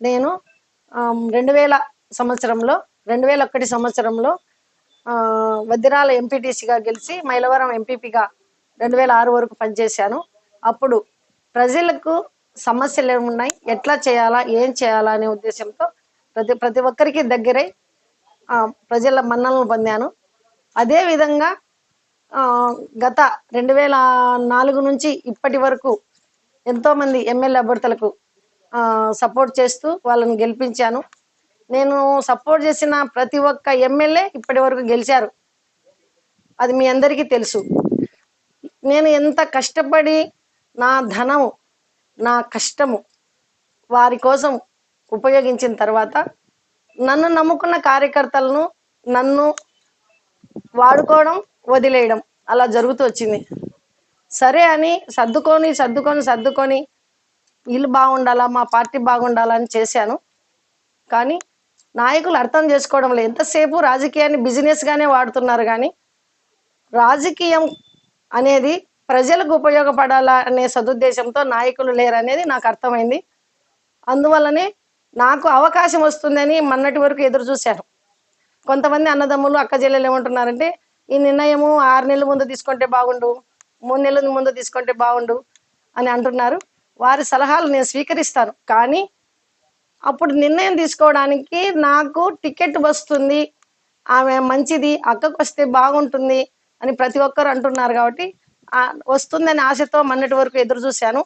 నేను రెండు వేల సంవత్సరంలో రెండు వేల ఒకటి సంవత్సరంలో వద్దిరాల ఎంపీటీసీగా గెలిచి మైలవరం ఎంపీపీగా రెండు వేల ఆరు వరకు పనిచేశాను. అప్పుడు ప్రజలకు సమస్యలు ఏమున్నాయి? ఎట్లా చేయాలా? ఏం చేయాలా అనే ఉద్దేశంతో ప్రతి ప్రతి ఒక్కరికి దగ్గరై ప్రజల మన్ననలు పొందాను. అదే విధంగా గత రెండు వేల నాలుగు నుంచి ఇప్పటి వరకు ఎంతోమంది ఎమ్మెల్యే అభ్యర్థులకు సపోర్ట్ చేస్తూ వాళ్ళని గెలిపించాను. నేను సపోర్ట్ చేసిన ప్రతి ఒక్క ఎమ్మెల్యే ఇప్పటి వరకు గెలిచారు. అది మీ అందరికీ తెలుసు. నేను ఎంత కష్టపడి నా ధనము నా కష్టము వారి కోసం ఉపయోగించిన తర్వాత నన్ను నమ్ముకున్న కార్యకర్తలను నన్ను వాడుకోవడం వదిలేయడం అలా జరుగుతూ వచ్చింది. సరే అని సర్దుకొని సర్దుకొని సర్దుకొని వీళ్ళు బాగుండాలా మా పార్టీ బాగుండాలా అని చేశాను. కానీ నాయకులు అర్థం చేసుకోవడం లేదు. ఎంతసేపు రాజకీయాన్ని బిజినెస్గానే వాడుతున్నారు కానీ రాజకీయం అనేది ప్రజలకు ఉపయోగపడాలా అనే సదుద్దేశంతో నాయకులు లేరనేది నాకు అర్థమైంది. అందువల్లనే నాకు అవకాశం వస్తుందని మొన్నటి వరకు ఎదురు చూశాను. కొంతమంది అన్నదమ్ములు అక్క చెల్లెలు ఏమంటున్నారంటే ఈ నిర్ణయము ఆరు నెలల ముందు తీసుకుంటే బాగుండు మూడు నెలల ముందు తీసుకుంటే బాగుండు అని అంటున్నారు. వారి సలహాలు నేను స్వీకరిస్తాను. కానీ అప్పుడు నిర్ణయం తీసుకోవడానికి నాకు టికెట్ వస్తుంది. ఆమె మంచిది అక్కకు వస్తే బాగుంటుంది అని ప్రతి ఒక్కరు అంటున్నారు కాబట్టి వస్తుందని ఆశతో మొన్నటి వరకు ఎదురు చూశాను.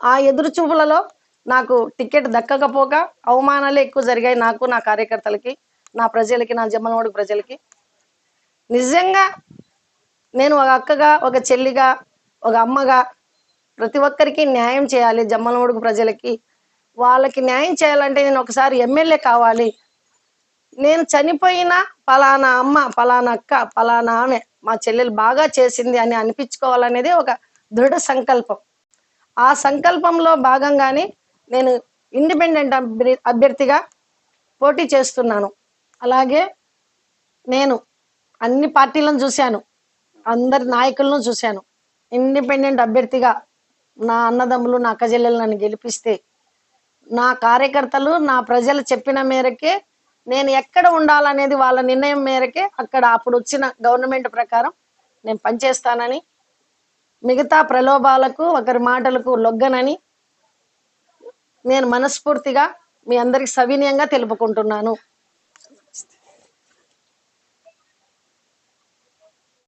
ఆ ఎదురు చూపులలో నాకు టికెట్ దక్కకపోక అవమానాలే ఎక్కువ జరిగాయి నాకు నా కార్యకర్తలకి నా ప్రజలకి నా జమ్మలమూడి ప్రజలకి. నిజంగా నేను ఒక అక్కగా ఒక చెల్లిగా ఒక అమ్మగా ప్రతి ఒక్కరికి న్యాయం చేయాలి. జమ్మలమూడుగు ప్రజలకి వాళ్ళకి న్యాయం చేయాలంటే నేను ఒకసారి ఎమ్మెల్యే కావాలి. నేను చనిపోయిన పలానా అమ్మ పలానా అక్క పలానా ఆమె మా చెల్లెలు బాగా చేసింది అని అనిపించుకోవాలనేది ఒక దృఢ సంకల్పం. ఆ సంకల్పంలో భాగంగానే నేను ఇండిపెండెంట్ అభ్యర్- అభ్యర్థిగా పోటీ చేస్తున్నాను. అలాగే నేను అన్ని పార్టీలను చూశాను. అందరి నాయకులను చూశాను. ఇండిపెండెంట్ అభ్యర్థిగా నా అన్నదమ్ములు నా అక్కజెల్లెలు నన్ను గెలిపిస్తే నా కార్యకర్తలు నా ప్రజలు చెప్పిన మేరకే నేను ఎక్కడ ఉండాలనేది వాళ్ళ నిర్ణయం మేరకే అక్కడ అప్పుడు వచ్చిన గవర్నమెంట్ ప్రకారం నేను పనిచేస్తానని మిగతా ప్రలోభాలకు ఒకరి మాటలకు లొగ్గనని నేను మనస్ఫూర్తిగా మీ అందరికి సవినయంగా తెలుపుకుంటున్నాను.